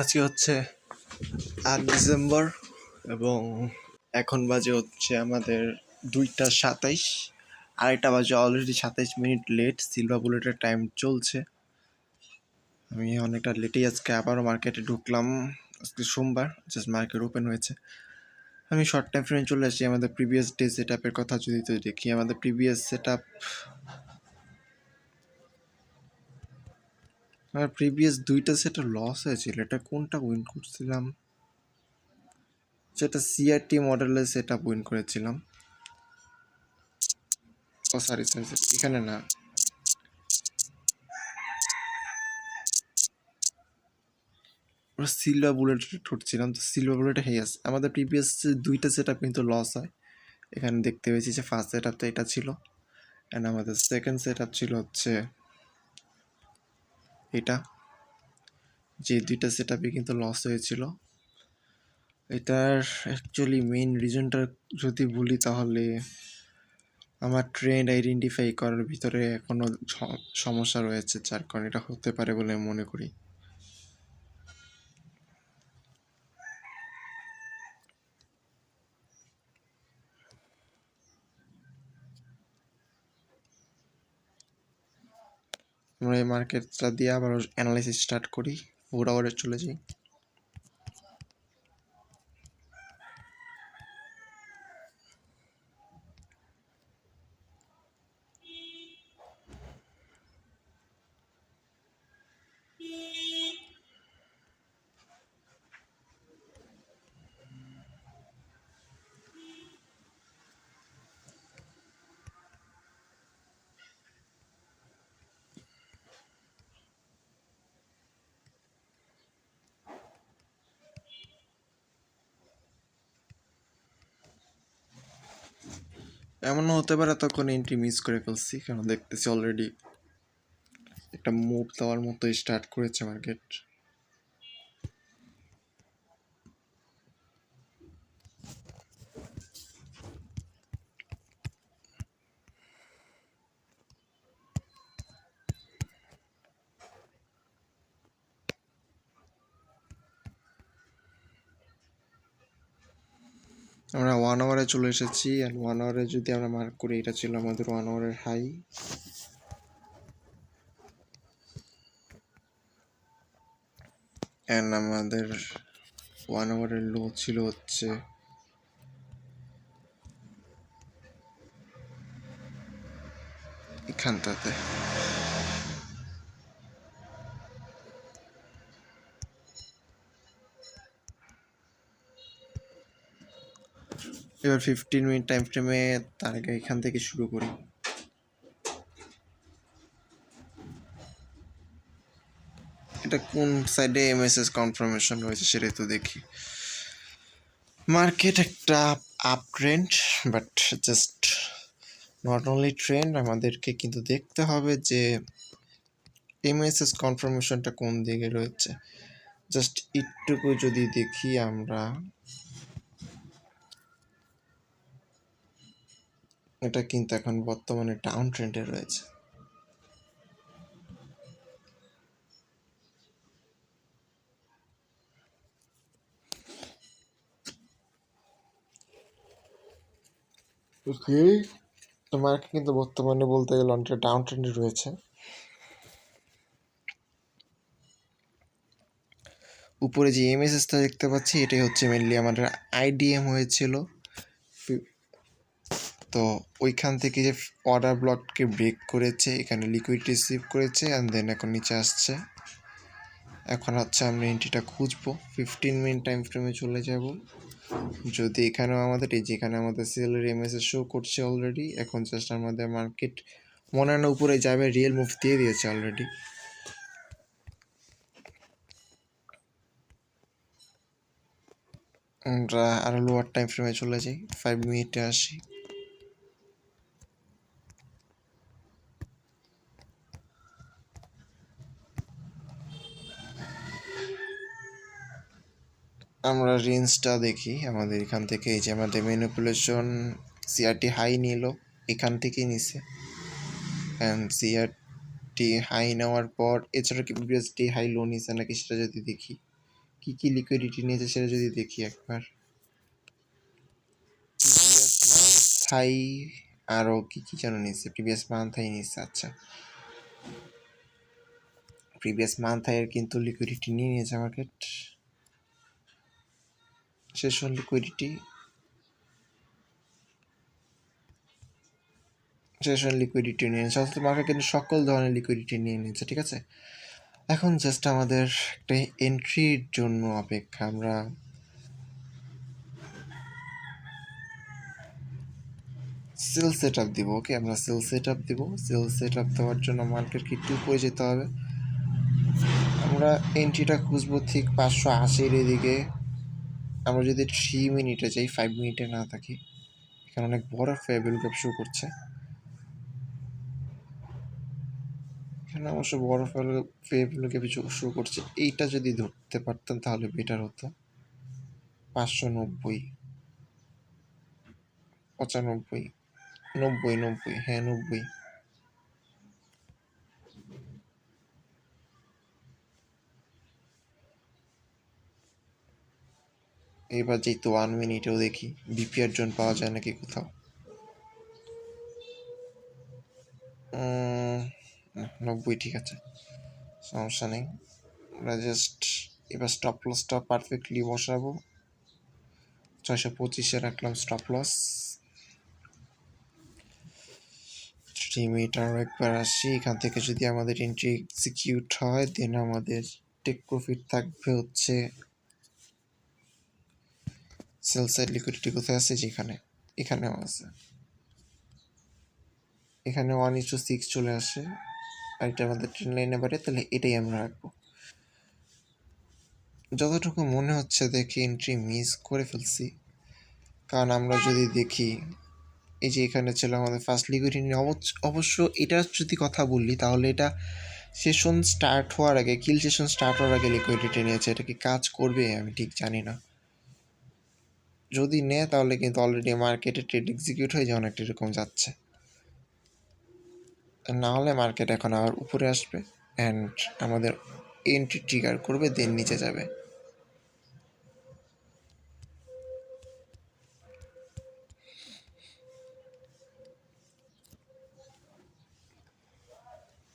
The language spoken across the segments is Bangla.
আজকে হচ্ছে আট ডিসেম্বর এবং এখন বাজে হচ্ছে আমাদের দুইটা সাতাইশ। আড়াইটা বাজে অলরেডি সাতাইশ মিনিট লেট সিলভার বুলেটের টাইম চলছে। আমি অনেকটা লেটেই আজকে আবারও মার্কেটে ঢুকলাম আজকে সোমবার জাস্ট মার্কেট ওপেন হয়েছে। আমি শর্ট টাইম ফ্রেমে চলে আসছি, আমাদের প্রিভিয়াস ডে সেট আপের কথা যদি তো দেখি, আমাদের প্রিভিয়াস সেট আপ আমার প্রিভিয়াস দুইটা সেটা লস হয়েছিল। এটা কোনটা উইন করছিলাম? সেটা সিআরটি মডেলের সেট আপ উইন করেছিলাম। ও সরি সরি এখানে না। আমরা সিলভার বুলেট ঠুটছিলাম, তো সিলভার বুলেট হেয়ে আছে। আমাদের প্রিভিয়াস দুইটা সেট আপ কিন্তু লস হয়। এখানে দেখতে পেয়েছি যে ফার্স্ট সেট আপ তো এটা ছিল। অ্যান্ড আমাদের সেকেন্ড সেট আপ ছিল হচ্ছে এটা। যে দুইটা সেট কিন্তু লস হয়েছিল। এটার অ্যাকচুয়ালি মেন রিজনটা যদি বলি তাহলে আমার ট্রেন্ড আইডেন্টিফাই করার ভিতরে এখনও সমস্যা রয়েছে, যার কারণে এটা হতে পারে বলে মনে করি। আমরা এই মার্কেটটা দিয়ে আবার অ্যানালাইসিস স্টার্ট করি ফোর আওয়ারে চলে যাই এমনও হতে পারে তখন এন্ট্রি মিস করে ফেলছি কারণ দেখতেছি অলরেডি একটা মুভ দেওয়ার মতো স্টার্ট করেছে মার্কেট আমরা ওয়ান আওয়ারে চলে এসেছি অ্যান্ড ওয়ান আওয়ারে যদি আমরা মার্ক করি, এটা ছিল আমাদের ওয়ান আওয়ারের হাই অ্যান্ড আমাদের ওয়ান আওয়ারের লো ছিল হচ্ছে এখানটাতে। এবার ফিফটিন মিনিট টাইম ফ্রেমে তার আগে এখান থেকে শুরু করি। এটা কোন সাইডে এমএসএস কনফার্মেশন রয়েছে সেটাই তো দেখি। মার্কেট একটা up trend but just not only trend আমাদেরকে কিন্তু দেখতে হবে যে এমএসএস কনফার্মেশনটা কোন দিকে রয়েছে। জাস্ট একটুকু যদি দেখি আমরা। এটা কিন্তু এখন বর্তমানে ডাউন ট্রেন্ডে রয়েছে। ওকে তো মার্কেট কিন্তু বর্তমানে বলতে গেলে অনেকটা ডাউন ট্রেন্ডে রয়েছে। উপরে যে এমএসএসটা দেখতে পাচ্ছি, এটাই হচ্ছে মেনলি আমাদের আইডিএম হয়েছিল। তো ওইখান থেকে যে অর্ডার ব্লককে ব্রেক করেছে, এখানে লিকুইড রিসিভ করেছে অ্যান্ড দেন এখন নিচে আসছে। এখন হচ্ছে আমরা এন্ট্রিটা খুঁজবো। ফিফটিন মিনিট টাইম ফ্রেমে চলে যাব। যদি এখানেও আমাদের, এই যেখানে আমাদের সেলের এমএসএ শো করছে অলরেডি এখন জাস্ট আমাদের মার্কেট মনে হয় উপরে যাবে রিয়েল মুভ দিয়ে দিয়েছে অলরেডি আমরা আরও লোয়ার টাইম ফ্রেমে চলে যাই। ফাইভ মিনিটে আসি। আমরা রেঞ্জটা দেখি, আমাদের এখান থেকে এই যে আমাদের ম্যানিপুলেশন সিআরটি হাই নিল, এখান থেকেই নিছে। অ্যান্ড সিআরটি হাই নেওয়ার পর, এছাড়া কি প্রিভিয়াসটি হাই লো নিছে নাকি সেটা যদি দেখি? কি কি লিকুইডিটি নিয়েছে সেটা যদি দেখি একবার। হাই আরও কি কি যেন নিয়েছে প্রিভিয়াস মান্থাই নিয়েছে আচ্ছা। প্রিভিয়াস মান্থাইয়ের কিন্তু লিকুইডিটি নিয়ে নিয়েছে market session liquidity session liquidity নিয়ে। নিয়েছে অর্থাৎ মার্কেট কিন্তু সকল ধরনের লিকুইডিটি নিয়ে নিয়েছে, ঠিক আছে? এখন জাস্ট আমাদের একটা এন্ট্রির জন্য অপেক্ষা। আমরা সেল সেট আপ দিব ওকে আমরা সেল সেট আপ দিব। সেল সেট আপ দেওয়ার জন্য মার্কেটকে একটু উপরে যেতে হবে। আমরা এন্ট্রিটা খুঁজবো ঠিক পাঁচশো আশির এদিকে। আমরা যদি থ্রি মিনিটে যাই ফাইভ মিনিটে না থাকি, এখানে অনেক বড় ফেবিল গ্যাপ শো করছে। এখানে অবশ্য বড় ফেবিল গ্যাপ শো করছে। এইটা যদি ধরতে পারতাম তাহলে বেটার হতো। পাঁচশো নব্বই। পঁচানব্বই। নব্বই নব্বই। হ্যাঁ নব্বই। এবার যেহেতু ওয়ান মিনিটেও দেখি বিপিআর জোন পাওয়া যায় নাকি কোথাও? নব্বই, ঠিক আছে। সমস্যা নেই। আমরা জাস্ট এবার স্টপ লসটা পারফেক্টলি বসাবো। ছয়শো পঁচিশে রাখলাম স্টপ লস থ্রি মিটার একবার আসি। এখান থেকে যদি আমাদের এন্ট্রি এক্সিকিউট হয় দেন আমাদের টেক প্রফিট থাকবে হচ্ছে সেল সাইড লিকুইডিটি কোথায় আছে? যেখানে। এখানেও আছে। এখানে ওয়ান ইস্টু সিক্স চলে আসে। আর এটা আমাদের ট্রেন লাইনে বাড়ে, তাহলে এটাই আমরা রাখব। যতটুকু মনে হচ্ছে দেখি এন্ট্রি মিস করে ফেলছি। কারণ আমরা যদি দেখি, এই যে এখানে ছিল আমাদের ফার্স্ট লিকুইডিটি অবশ্য এটা যদি কথা বললি তাহলে এটা সেশন স্টার্ট হওয়ার আগে কিল সেশন স্টার্ট হওয়ার আগে লিকুইডিটি নিয়েছে। এটা কি কাজ করবে? আমি ঠিক জানি না। যদি নেয়, তাহলে কিন্তু অলরেডি মার্কেটে ট্রেড এক্সিকিউট হয়ে যায় অনেকটা এরকম যাচ্ছে। না হলে মার্কেট এখন আবার উপরে আসবে অ্যান্ড আমাদের এন্ট্রি ট্রিগার করবে দেন নিচে যাবে।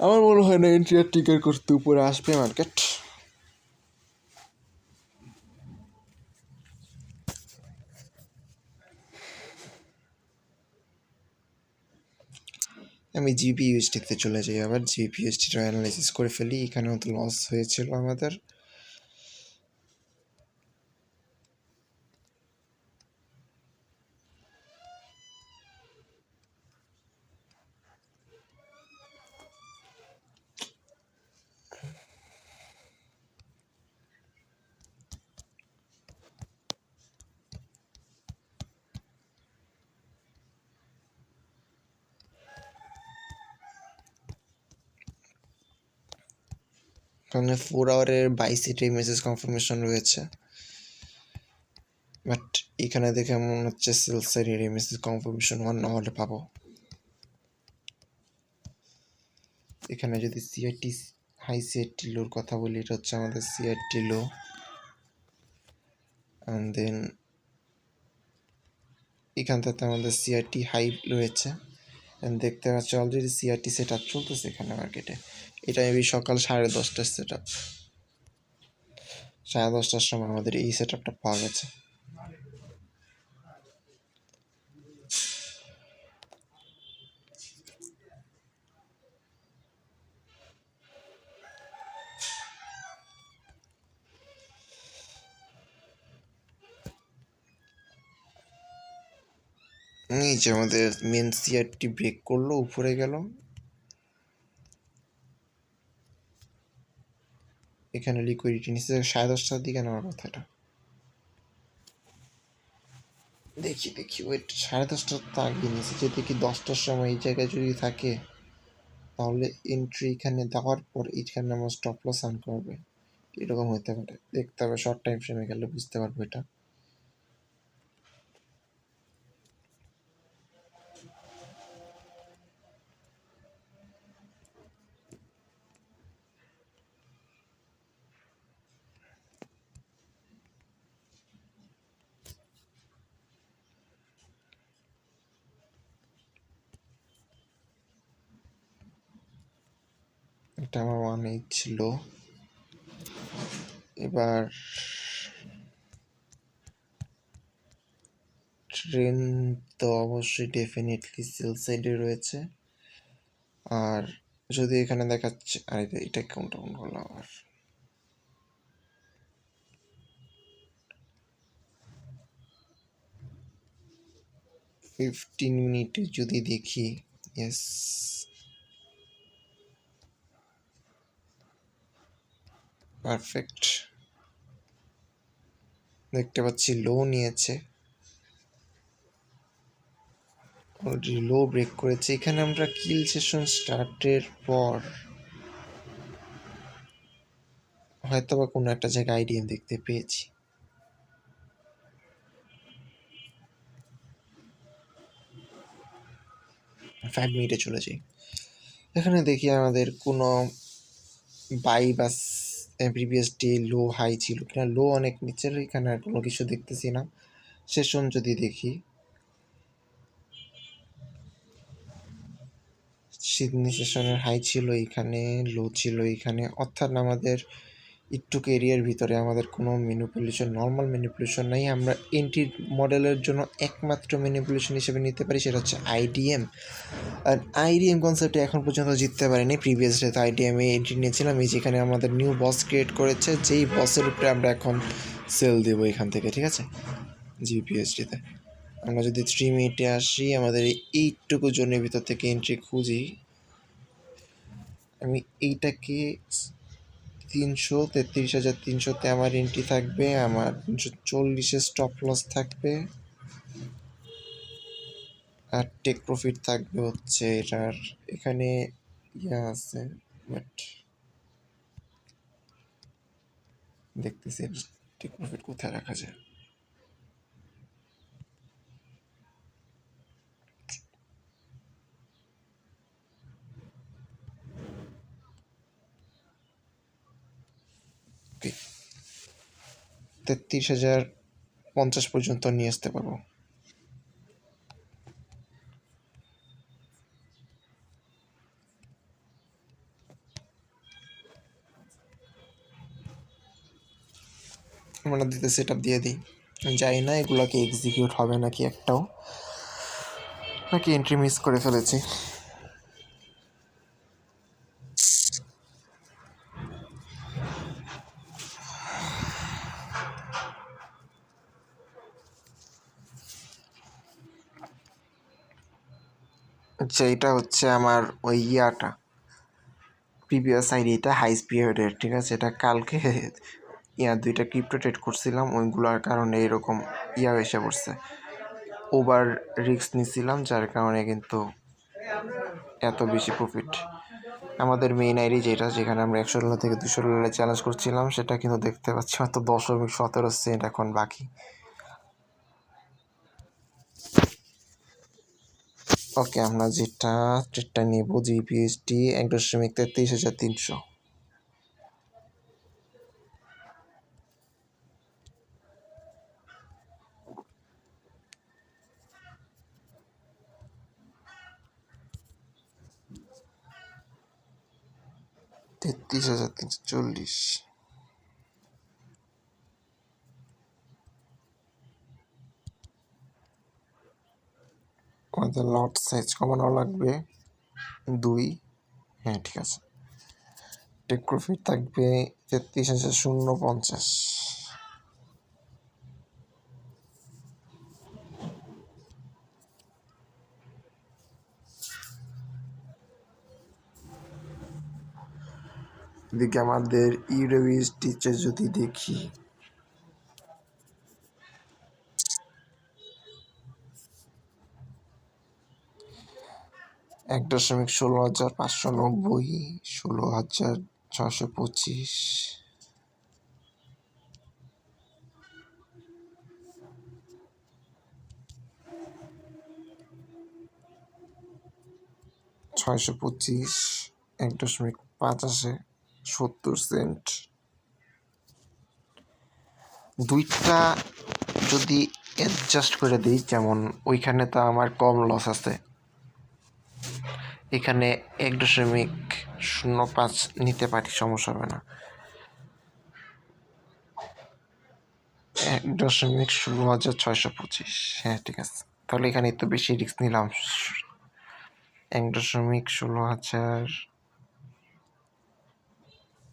আমার মনে হয় না এন্ট্রি আর ট্রিগার করতে উপরে আসবে মার্কেট আমি জিপি ইউএসটিতে চলে যাই, আবার জিপি ইউএসটিটা অ্যানালাইসিস করে ফেলি। এখানেও তো লস হয়েছিল আমাদের। এখানে ফোর আওয়ারের বাইশিটে মেসেজ কনফার্মেশন রয়েছে। বাট এখানে দেখে মনে হচ্ছে সেলসের এর মেসেজ কনফার্মেশন ওয়ান না হলে পাবো। এখানে যদি সিআরটি হাই সিআরটি লোর কথা বলি, এটা হচ্ছে আমাদের সিআরটি লো অ্যান্ড দেন এখান থেকে আমাদের সিআরটি হাই রয়েছে। দেখতে পাচ্ছি অলরেডি সিআরটি সেট আপ চলতেছে এখানে মার্কেটে এটা মেবি সকাল সাড়ে দশটার সেট আপ সাড়ে দশটার সময় আমাদের এই সেট আপটা পাওয়া গেছে। নিচে আমাদের মেন সিআরটি ব্রেক করল, উপরে গেল এখানে লিকুইডিটি নিচে সাড়ে দশটার দিকে নেওয়ার কথা এটা দেখি দেখি ওয়েট সাড়ে দশটার তো আগে নিচে যে দেখি দশটার সময় এই জায়গায় যদি থাকে, তাহলে এন্ট্রি এখানে দেওয়ার পর এইখানে আমার স্টপ লস আন করবে। এরকম হতে পারে। দেখতে হবে শর্ট টাইম ফ্রেমে গেলে বুঝতে পারব এটা। এটা আমার ওয়ান এইট ছিল। এবার ট্রেন তো অবশ্যই ডেফিনেটলি সেল সাইডে রয়েছে। আর যদি এখানে দেখাচ্ছে, আর এটা- কোনটা কোন করলাম আবার। ফিফটিন মিনিটে যদি দেখি ইয়েস পারফেক্ট দেখতে পাচ্ছি লো নিয়েছে। অলরেডি লো ব্রেক করেছে। এখানে আমরা কিল সেশন স্টার্টের পর হয়তো বা কোনো একটা জায়গায় আইডিএম দেখতে পেয়েছি। ফাইভ মিনিটে চলে যাই। এখানে দেখি আমাদের কোনো বাই বা প্রিভিয়াস ডে লো হাই ছিল। কিনা লো অনেক নিচের, এখানে আর কোনো কিছু দেখতেছি না। সেশন যদি দেখি। সিডনি সেশনের হাই ছিল, এখানে লো ছিল, এখানে। অর্থাৎ আমাদের একটু এরিয়ার ভিতরে আমাদের কোনো ম্যানিপুলেশন নর্মাল ম্যানিপুলেশন নাই। আমরা এন্ট্রি মডেলের জন্য একমাত্র ম্যানিপুলেশন হিসেবে নিতে পারি, সেটা হচ্ছে আইডিএম আর আইডিএম কনসেপ্টে এখন পর্যন্ত জিততে পারিনি। প্রিভিয়াস ডে তো আইডিএম এন্ট্রি নিয়েছিলাম, এই যেখানে আমাদের নিউ বস ক্রিয়েট করেছে, যেই বসের উপরে আমরা এখন সেল দেবো এখান থেকে, ঠিক আছে? জিপিএসডিতে আমরা যদি থ্রি মিনিটে আসি, আমাদের এই এইটুকু জনের ভিতর থেকে এন্ট্রি খুঁজি, আমি এইটাকে তিনশো, তেত্রিশ হাজার তিনশোতে আমার এন্ট্রি থাকবে, আমার তিনশো চল্লিশে স্টপ লস থাকবে। আর টেক প্রফিট থাকবে হচ্ছে এটার, এখানে ইয়া আছে বাট দেখতেছি টেক প্রফিট কোথায় রাখা যায়। ওকে তেত্রিশ হাজার পঞ্চাশ পর্যন্ত নিয়ে আসতে পারব। আমরা দিতে সেট দিয়ে দিই। যাই না এগুলোকে এক্সিকিউট হবে নাকি একটাও। নাকি এন্ট্রি মিস করে ফেলেছি। আচ্ছা এটা হচ্ছে আমার ওই ইয়াটা। প্রিভিয়াস আইডিটা হাই স্পিডের ঠিক আছে? এটা কালকে ইয়া দুইটা ক্রিপ্টো ট্রেড করছিলাম, ওইগুলোর কারণে এরকম ইয়া এসে পড়ছে। ওভার রিস্ক নিছিলাম, যার কারণে কিন্তু এত বেশি প্রফিট আমাদের মেইন আইডি যেটা, যেখানে আমরা একশো ডলার থেকে দুশো ডলারে চ্যালেঞ্জ করছিলাম, সেটা কিন্তু দেখতে পাচ্ছি মাত্র দশমিক সতেরো সেন্ট এখন বাকি। ওকে, আমরা যেটা ট্রেডটা নেব জিপিএসটি এক দশমিক তেত্রিশ হাজার তিনশো। তেত্রিশ হাজার তিনশো চল্লিশ। আমাদের লট সাইজ কমানো লাগবে দুই। হ্যাঁ ঠিক আছে। টেক প্রফিট থাকবে তেত্রিশ হাজার শূন্য পঞ্চাশ। এদিকে আমাদের ইউরোবিস টিচার যদি দেখি। এক দশমিক ষোলো হাজার পাঁচশো নব্বই, ষোলো হাজার ছশো পঁচিশ। ছয়শো পঁচিশ, এক দশমিক পাঁচ পাঁচাশে সত্তর সেন্ট। দুইটা যদি অ্যাডজাস্ট করে দিই, যেমন ওইখানে তো আমার কম লস আছে। এখানে এক দশমিক শূন্য পাঁচ নিতে পারি, সমস্যা হবে না। এক দশমিক ষোলো হাজার ছয়শো পঁচিশ। হ্যাঁ ঠিক আছে। তাহলে এখানে একটু বেশি রিস্ক নিলাম। এক দশমিক ষোলো হাজার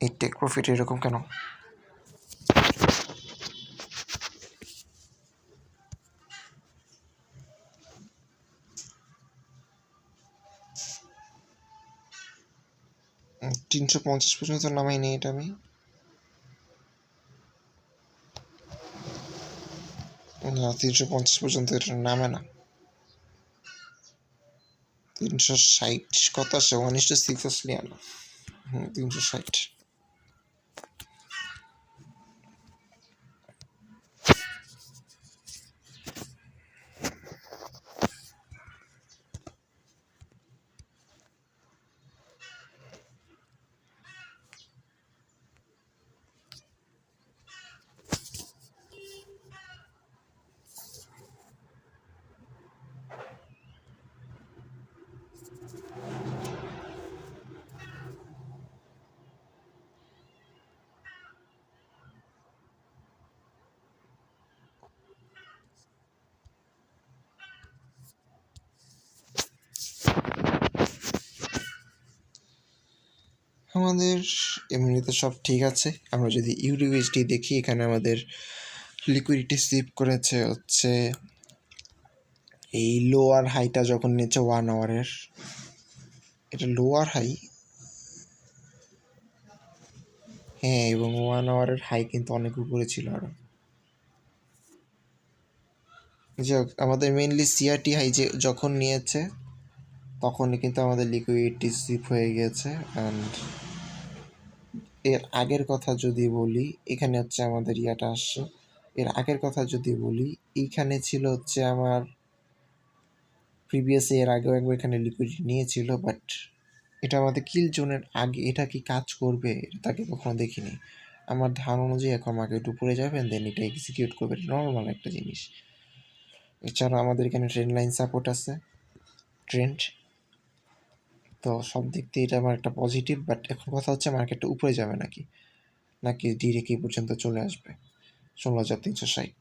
এই টেক প্রফিট এরকম কেন? তিনশো পঞ্চাশ পর্যন্ত নামাই নি এটা আমি। না, তিনশো পঞ্চাশ পর্যন্ত এটা নামে না। তিনশো ষাট কত আছে ওয়ান ইস টু সিক্স আসলে আনা হুম তিনশো ষাট। আমাদের এমনিতে সব ঠিক আছে। আমরা যদি ইউডিউএসডি দেখি এখানে আমাদের লিকুইডিটি সিপ করেছে হচ্ছে এই লোয়ার হাইটা যখন নিচ্ছে ওয়ান আওয়ারের এটা লোয়ার হাই হ্যাঁ এবং ওয়ান আওয়ারের হাই কিন্তু অনেক উপরে ছিল আরও। যাই হোক, আমাদের মেইনলি সিআরটি হাই যে যখন নিয়েছে তখনই কিন্তু আমাদের লিকুইডটি সিপ হয়ে গেছে অ্যান্ড এর আগের কথা যদি বলি, এখানে হচ্ছে আমাদের ইয়াটা আসছে। এর আগের কথা যদি বলি এইখানে ছিল হচ্ছে আমার প্রিভিয়াস এর আগেও একবার এখানে লিকুইড নিয়েছিল বাট এটা আমাদের কিল জোনের আগে, এটা কি কাজ করবে, এটা তাকে কখনো দেখিনি। আমার ধারণা অনুযায়ী এখন মার্কেট উপরে যাবেন দেন এটা এক্সিকিউট করবে নর্মাল একটা জিনিস। এছাড়া আমাদের এখানে ট্রেন লাইন সাপোর্ট আছে। ট্রেন্ড তো সব দিক দিয়ে এটা আমার একটা পজিটিভ বাট এখন কথা হচ্ছে মার্কেটটা উপরে যাবে নাকি? নাকি ডিরেক্ট এই পর্যন্ত চলে আসবে? ষোলো হাজার তিনশো ষাট।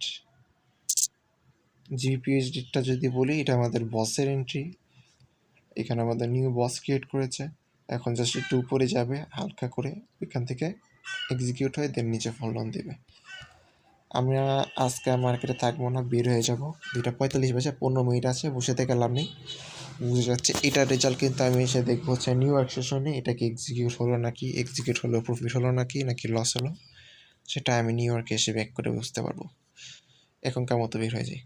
জিপিএইচডিটা যদি বলি, এটা আমাদের বসের এন্ট্রি এখানে আমাদের নিউ বস ক্রিয়েট করেছে। এখন জাস্ট একটু উপরে যাবে, হালকা করে ওইখান থেকে এক্সিকিউট হয়ে দেন নিচে ফলন দেবে। আমরা আজকে মার্কেটে থাকব না, বের হয়ে যাব। দুইটা পঁয়তাল্লিশ বাজে, পনেরো মিনিট আছে, বসে থেকে লাভ নেই। বুঝে যাচ্ছে, এটা রেজাল্ট কিন্তু আমি এসে দেখব হচ্ছে নিউ ইয়র্ক সেশনে এটা কি এক্সিকিউট হলো নাকি এক্সিকিউট হলো প্রফিট হলো নাকি নাকি লস হলো, সেটা আমি নিউ ইয়র্কে এসে ব্যাক করে বুঝতে পারব। এখনকার মতো বের হয়ে যাই?